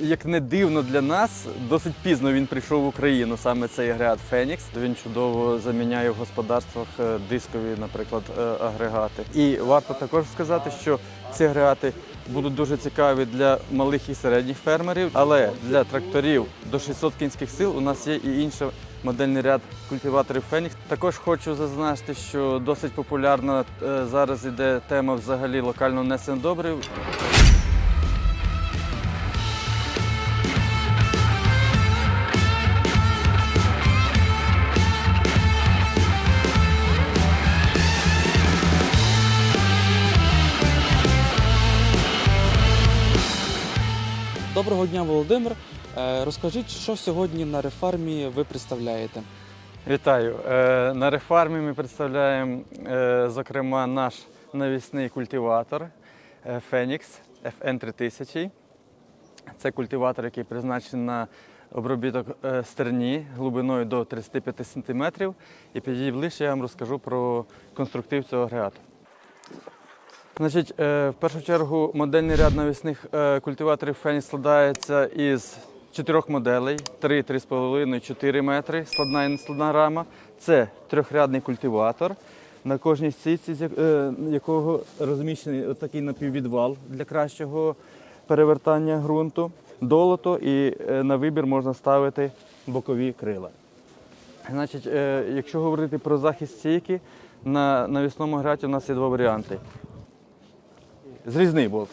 як не дивно для нас, досить пізно він прийшов в Україну, саме цей агрегат Фенікс. Він чудово заміняє в господарствах е, дискові, наприклад, е, агрегати. І варто також сказати, що ці агрегати будуть дуже цікаві для малих і середніх фермерів, але для тракторів до 600 кінських сил у нас є і інша модельний ряд культиваторів Фенікс. Також хочу зазначити, що досить популярна е, зараз іде тема взагалі локального внесення добрив. Доброго дня, Володимир. Е, Розкажіть, що сьогодні на рефармі ви представляєте? Вітаю! Е, На рефармі ми представляємо, е, зокрема, наш навісний культиватор е, Phoenix FN3000. Це культиватор, який призначений на обробіток стерні глибиною до 35 см. І підійдіть ближче, я вам розкажу про конструктив цього агрегату. Значить, е, в першу чергу модельний ряд навісних е, культиваторів Phoenix складається із чотирьох моделей: 3, 3,5, 4 метри, складна і нескладна рама. Це трьохрядний культиватор. На кожній стійці, е, якого розміщений такий напіввідвал для кращого перевертання ґрунту, долото і на вибір можна ставити бокові крила. Значить, якщо говорити про захист стійки, на навісному агрегаті у нас є два варіанти. Зрізний болт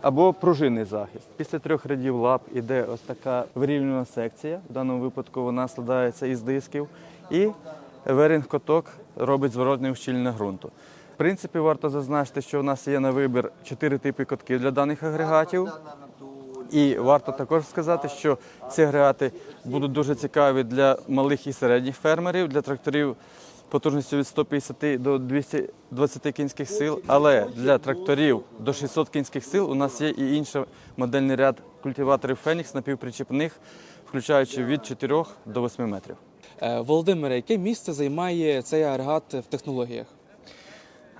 або пружинний захист. Після трьох рядів лап іде ось така вирівнювана секція. В даному випадку вона складається із дисків. І верінг-коток робить зворотне ущільнення ґрунту. В принципі, варто зазначити, що у нас є на вибір чотири типи котків для даних агрегатів. І варто також сказати, що ці агрегати будуть дуже цікаві для малих і середніх фермерів, для тракторів потужністю від 150 до 220 кінських сил. Але для тракторів до 600 кінських сил у нас є і інший модельний ряд культиваторів Фенікс напівпричіпних, включаючи від 4 до 8 метрів. Е, Володимире, яке місце займає цей агрегат в технологіях?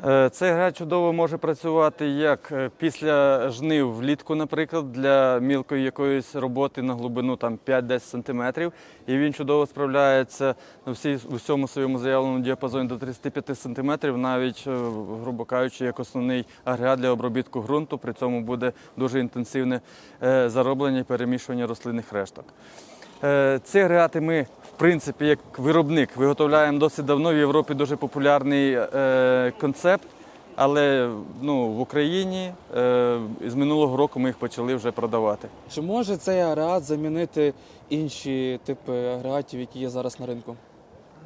Е, Цей агрегат чудово може працювати як е, після жнив влітку, наприклад, для мілкої якоїсь роботи на глибину там 5-10 см. І він чудово справляється на всій, всьому своєму заявленому діапазоні до 35 см, навіть, е, грубо кажучи, як основний агрегат для обробітку ґрунту. При цьому буде дуже інтенсивне зароблення і перемішування рослинних решток. Е, Ці агрегати ми, в принципі, як виробник, виготовляємо досить давно. В Європі дуже популярний е, концепт, але ну, в Україні е, з минулого року ми їх почали вже продавати. Чи може цей агрегат замінити інші типи агрегатів, які є зараз на ринку?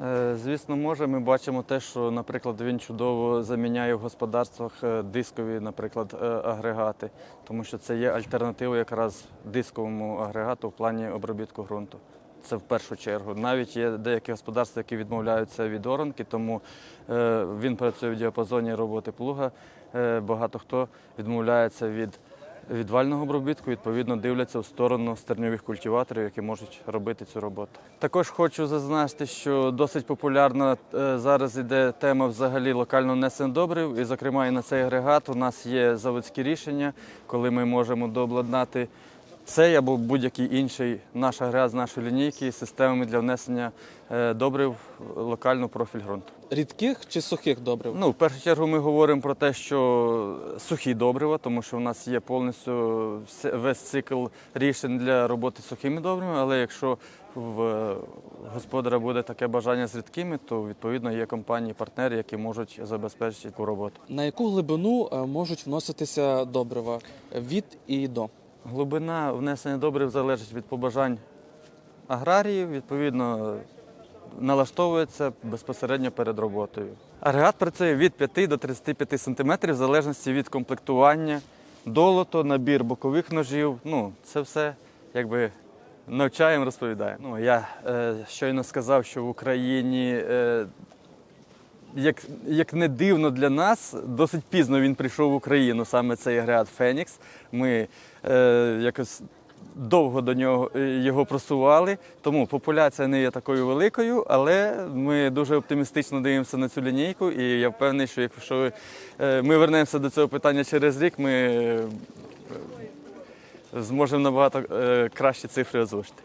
Е, Звісно, може. Ми бачимо те, що, наприклад, він чудово заміняє в господарствах е, дискові, наприклад, е, агрегати, тому що це є альтернатива якраз дисковому агрегату в плані обробітку ґрунту. Це в першу чергу. Навіть є деякі господарства, які відмовляються від оранки, тому він працює в діапазоні роботи плуга. Багато хто відмовляється від відвального обробітку, відповідно, дивляться в сторону стерньових культиваторів, які можуть робити цю роботу. Також хочу зазначити, що досить популярна е, зараз іде тема взагалі локального внесення добрив, і, зокрема, і на цей агрегат у нас є заводські рішення, коли ми можемо дообладнати цей або будь-який інший наш агрегат з нашої лінійки з системами для внесення е, добрив в локальну профіль ґрунту. Рідких чи сухих добрив? Ну, в першу чергу ми говоримо про те, що сухі добрива, тому що у нас є повністю весь цикл рішень для роботи з сухими добривами, але якщо в е, господаря буде таке бажання з рідкими, то відповідно є компанії-партнери, які можуть забезпечити таку роботу. На яку глибину е, можуть вноситися добрива від і до? Глибина внесення добрив залежить від побажань аграріїв, відповідно налаштовується безпосередньо перед роботою. Агрегат працює від 5 до 35 см в залежності від комплектування, долото, набір бокових ножів. Ну, це все якби навчаємо, розповідаємо. Ну, я е, щойно сказав, що в Україні. Е, як, як не дивно для нас, досить пізно він прийшов в Україну, саме цей агрегат Фенікс. Ми е, якось довго до нього е, його просували, тому популяція не є такою великою, але ми дуже оптимістично дивимося на цю лінійку, і я впевнений, що якщо е, ми вернемося до цього питання через рік, ми е, зможемо набагато кращі цифри озвучити.